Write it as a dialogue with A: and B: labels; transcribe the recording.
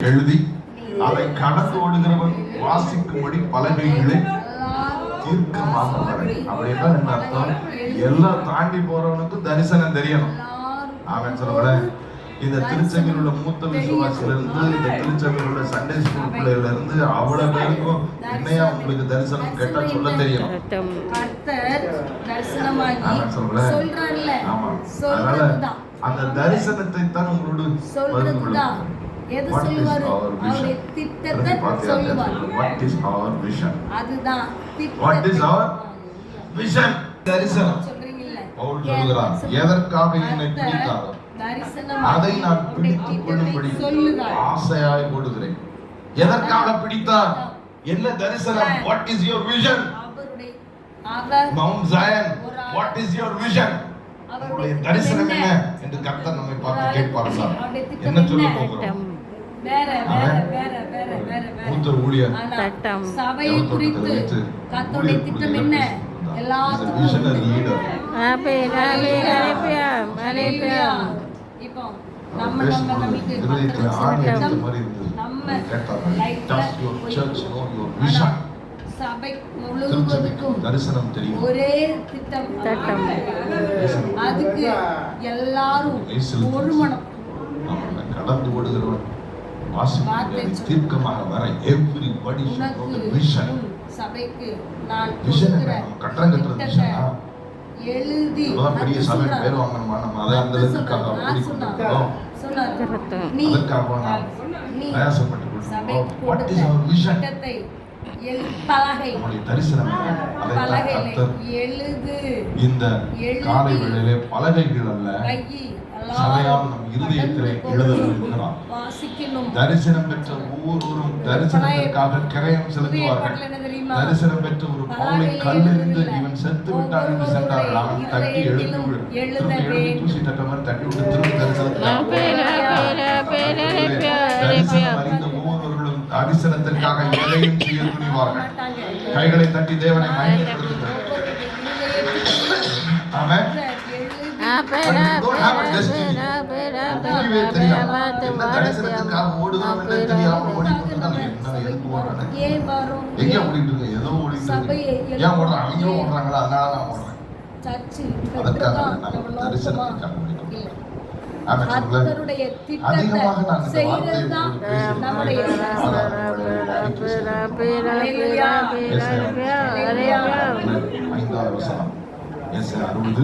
A: எழுதி அதை கடந்து ஓடுகிறவன் வாசிக்கும்படி பலகைகளை தீர்க்கமாக அப்படின்னா என்ன அர்த்தம்? எல்லாம் தாண்டி போறவனுக்கு தரிசனம் தெரியணும். அவன் சொல்றேன் இந்த திருச்செங்கல் உள்ள மூத்த விசுவாசில இருந்து இந்த திருச்செங்கல் உள்ள சண்டே ஸ்கூல் பிள்ளைல இருந்து அவ்வளவு பேருக்கும் என்னையா உங்களுக்கு தரிசனம் கேட்டா சொல்ல
B: தரிசனமாகி
A: ஆமாம் சொல்றேன். ஆமா. அதனால அந்த தரிசனத்தை தான் உங்களோடு
B: சொல்றதுதான். எது
A: What is
B: சொல்லுவாரு?
A: our vision?
B: அவருடைய திட்டத்தை? சொல்லுவார்.
A: What is our vision?
B: அதுதான்.
A: What is our vision? தரிசனம்.
B: சொல்றீங்கல்ல?
A: பவுல் சொல்கிறார்? எதற்காக என்னை
B: கர்த்தர்
A: பிடித்தாரோ
B: தரிசனமாகி
A: அதை நான்
B: அவருடைய
A: பிடித்துக்
B: திட்டத்தை
A: கொள்ளும்படி
B: சொல்லுகிறார்.
A: ஆசையாய் ஓடுகிறேன். எதற்காக பிடித்தார்? என்ன தரிசனம்? வாட் இஸ் யுவர் விஷன்
B: அவருடைய அவர்
A: mount Zion what is your vision உங்களுடைய தரிசனம் என்ன என்று கர்த்தர் நம்மை பார்த்து கேட்பார் சார்
B: அவருடைய திட்டம்
A: என்ன சொல்ல? போகிறோம்?
B: வேற வேற
A: அவன்
B: வேற வேற வேற வேற.
A: மூத்த ஊழியர்.
B: குறித்து திட்டம் என்ன. இப்போ நம்ம நம்ம நம்மளுக்கு. நம்ம? சபை முழுவதுக்கும்
A: தரிசனம் தெரியும்
B: ஒரே திட்டம்
C: திட்டம்.
B: அதுக்கு எல்லாரும் ஒரு மனம்
A: கடந்து ஓடுகிறவன். தீர்க்கமாக வர the vision.
B: உன் சபைக்கு நான்?
A: நம்ம கட்டடம் கட்டுறது ஆ?
B: எழுதி
A: பெரிய சபை. பேர் வாங்கணுமா நம்ம அதை அந்த.
B: நான். நீ
A: அதற்காக நாம்
B: நீ
A: பிரயாசப்பட்டு வாட்
B: கொடுத்த
A: விஷன்
B: திட்டத்தை பலகை.
A: நம்முடைய தரிசனம்.
B: எழுது.
A: இந்த. காலை வேளையிலே பலகைகள் அல்ல சபையால் நம் இருதயத்திலே எழுத இருக்கிறார். தரிசனம் பெற்ற ஒவ்வொருவரும் தரிசனத்திற்காக கிரயம் செலுத்துவார்கள்? தரிசனம் பெற்ற ஒரு பவுலை கல்லெறிந்து இவன் செத்து விட்டான் என்று சென்றார்கள். அவன் தட்டி எழுந்து. தூசி தட்ட மாதிரி தட்டி விட்டு திரும்ப தரிசனத்துக்காக தரிசனத்திற்காக எதையும் செய்ய துணிவார்கள். கைகளை தட்டி தேவனை அவங்களும் ஓடுறாங்களா அதனால நான் ஓடுறேன் தரிசனத்துக்காக
B: கர்த்தருடைய திட்டத்தை செய்யறதுதான். நம்முடைய.
A: ஐந்தாவது அறுபது